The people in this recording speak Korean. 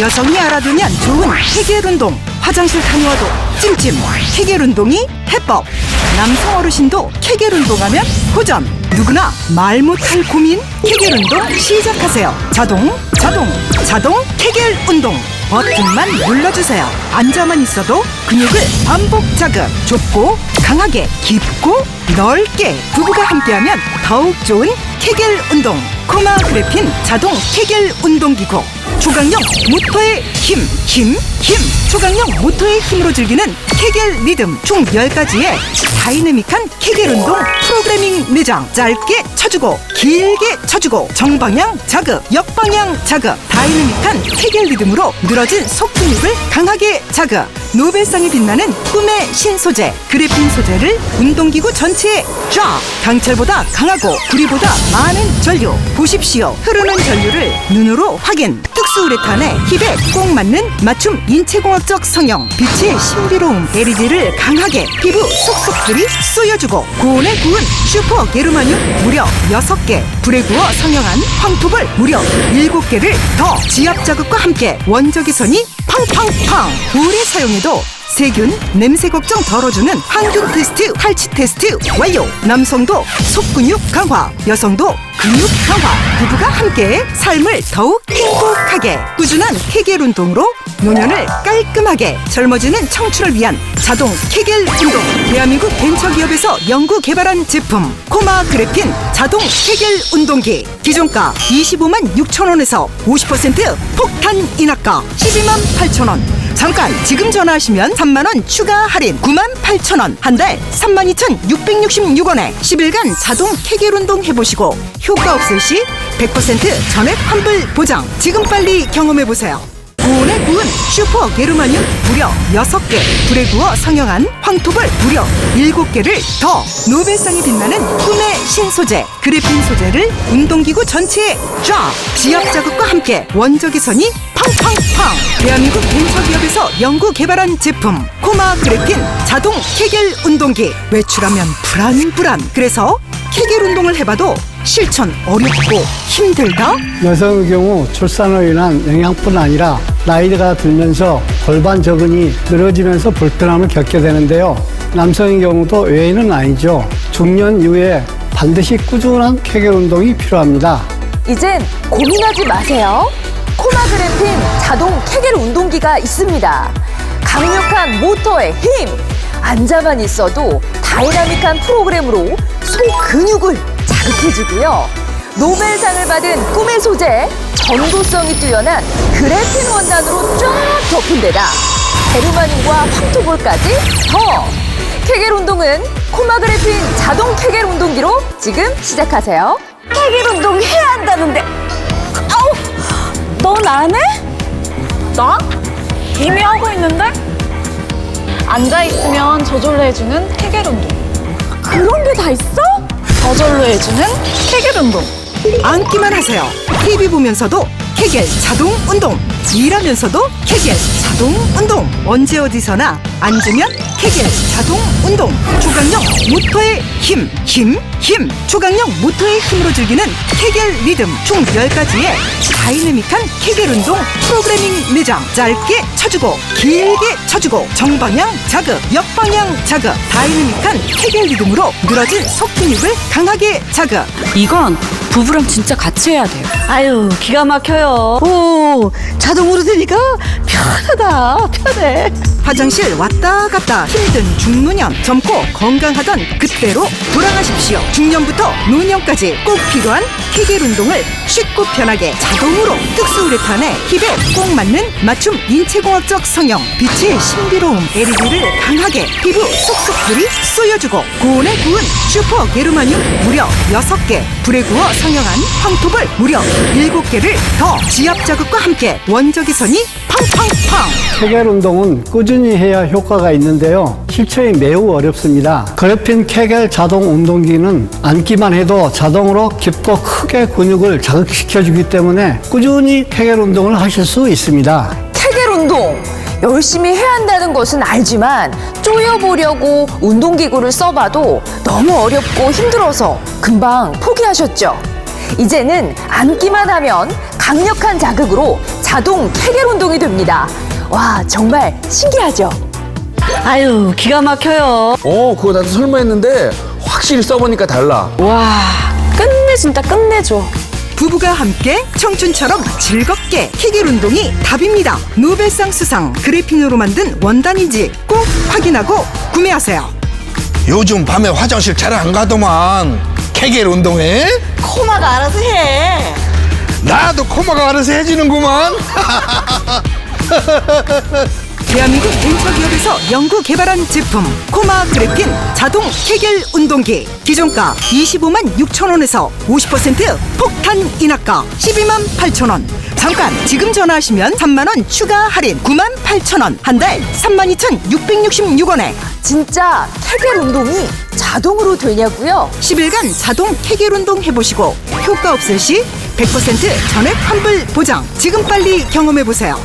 여성이 알아두면 좋은 케겔 운동. 화장실 다녀와도 찜찜. 케겔 운동이 해법. 남성 어르신도 케겔 운동하면 고전. 누구나 말 못할 고민 케겔 운동 시작하세요. 자동, 자동, 자동 케겔 운동. 버튼만 눌러주세요. 앉아만 있어도 근육을 반복 자극. 좁고 강하게 깊고 넓게 부부가 함께하면 더욱 좋은 케겔 운동. 코마 그래핀 자동 케겔 운동기구. 초강력 모터의 힘, 힘, 힘. 초강력 모터의 힘으로 즐기는 케겔 리듬. 총 10가지의 다이내믹한 케겔 운동 프로그래밍 내장. 짧게 쳐주고 길게 쳐주고 정방향 자극 역방향 자극. 다이내믹한 케겔 리듬으로 늘어진 속 근육을 강하게 자극 노벨상이 빛나는 꿈의 신소재 그래핀 소재를 운동기구 전체에 쫙 강철보다 강하고 구리보다 많은 전류 보십시오. 흐르는 전류를 눈으로 확인. 특수우레탄에 힙에 꼭 맞는 맞춤 인체공학적 성형. 빛의 신비로움 LED를 강하게 피부 속속들이 쏘여주고 고온에 구운 슈퍼 게르마늄 무려 6개. 불에 구워 성형한 황토벌 무려 7개를 더 지압 자극과 함께 원적외선이 팡팡팡. 오래 사용해도 세균 냄새 걱정 덜어주는 항균 테스트 탈취 테스트 완료 남성도 속근육 강화 여성도 근육 강화. 부부가 함께 삶을 더욱 행복하게 꾸준한 케겔 운동으로 노년을 깔끔하게 젊어지는 청춘을 위한 자동 케겔 운동. 대한민국 벤처기업에서 연구 개발한 제품 코마 그래핀 자동 케겔 운동기. 기존가 25만 6천 원에서 50% 폭탄 인하가 12만 8천 원. 잠깐 지금 전화하시면 3만 원 추가 할인 9만 8천 원. 한 달 3만 2,666원에 10일간 자동 케겔 운동 해보시고 효과 없을 시 100% 전액 환불 보장. 지금 빨리 경험해 보세요. 고온에 구운 슈퍼 게르마늄 무려 6개 불에 구워 성형한 황토벌 무려 7개를 더 노벨상이 빛나는 꿈의 신소재 그래핀 소재를 운동기구 전체에 쫙 지압 자극과 함께 원적외선이 팡팡팡. 대한민국 벤처기업에서 연구 개발한 제품 코마 그래핀 자동 케겔 운동기. 외출하면 불안불안. 그래서 케겔 운동을 해봐도 실천 어렵고 힘들다? 여성의 경우 출산으로 인한 영향뿐 아니라 나이가 들면서 골반 저근이 늘어지면서 불편함을 겪게 되는데요. 남성의 경우도 외에는 아니죠. 중년 이후에 반드시 꾸준한 케겔 운동이 필요합니다. 이젠 고민하지 마세요. 코마그래핀 자동 케겔 운동기가 있습니다. 강력한 모터의 힘! 앉아만 있어도 다이나믹한 프로그램으로 속 근육을 자극해주고요. 노벨상을 받은 꿈의 소재, 전도성이 뛰어난 그래핀 원단으로 쫙 덮은 데다 베르마늄과 황토볼까지 더! 케겔 운동은 코마 그래핀 자동 케겔 운동기로 지금 시작하세요. 케겔 운동 해야 한다는데 아우 넌 안 해? 나? 이미 하고 있는데? 앉아있으면 저절로 해주는 케겔 운동. 그런 게 다 있어? 저절로 해주는 케겔 운동. 앉기만 하세요. TV 보면서도 케겔 자동 운동. 일하면서도 케겔 자동 운동. 언제 어디서나 앉으면 케겔 자동 운동. 초강력 모터의 힘, 힘, 힘. 초강력 모터의 힘으로 즐기는 케겔 리듬 총 10가지의 다이내믹한 케겔 운동 프로그래밍 내장 짧게 쳐주고 길게 쳐주고 정방향 자극 역방향 자극 다이내믹한 케겔 리듬으로 늘어진 속 근육을 강하게 자극 이건 부부랑 진짜 같이 해야 돼요. 아유 기가 막혀요. 오 자 동으로 되니까? 편하다 편해. 화장실 왔다 갔다 힘든 중노년 젊고 건강하던 그때로 돌아가십시오. 중년부터 노년까지 꼭 필요한 케겔 운동을 쉽고 편하게 자동으로 특수우레탄에 힙에 꼭 맞는 맞춤 인체공학적 성형 빛의 신비로움 LED를 강하게 피부 속속들이 쏘여주고 고온에 구운 슈퍼 게르마늄 무려 6개. 불에 구워 성형한 황토벌 무려 7개를 더 지압 자극과 함께 원 적외선이 팡팡팡 케겔 운동은 꾸준히 해야 효과가 있는데요. 실천이 매우 어렵습니다. 그래핀 케겔 자동 운동기는 앉기만 해도 자동으로 깊고 크게 근육을 자극시켜주기 때문에 꾸준히 케겔 운동을 하실 수 있습니다. 케겔 운동 열심히 해야 한다는 것은 알지만 쪼여보려고 운동기구를 써봐도 너무 어렵고 힘들어서 금방 포기하셨죠. 이제는 앉기만 하면 강력한 자극으로 자동 케겔 운동이 됩니다. 와, 정말 신기하죠? 아유, 기가 막혀요. 어, 그거 나도 설마 했는데 확실히 써보니까 달라. 와, 끝내준다, 끝내줘. 부부가 함께 청춘처럼 즐겁게 케겔 운동이 답입니다. 노벨상 수상 그래핀으로 만든 원단인지 꼭 확인하고 구매하세요. 요즘 밤에 화장실 잘 안 가더만 케겔 운동해? 코마가 알아서 해. 나도 코마가 알아서 해주는구만. 대한민국 벤처기업에서 연구 개발한 제품 코마 그래핀 자동 케겔 운동기. 기존가 25만 6천 원에서 50% 폭탄 인하가 12만 8천 원. 잠깐 지금 전화하시면 3만 원 추가 할인 9만 8천 원. 한 달 3만 2,666원에. 진짜 케겔 운동이 자동으로 되냐고요? 10일간 자동 케겔 운동 해보시고 효과 없을 시 100% 전액 환불 보장. 지금 빨리 경험해 보세요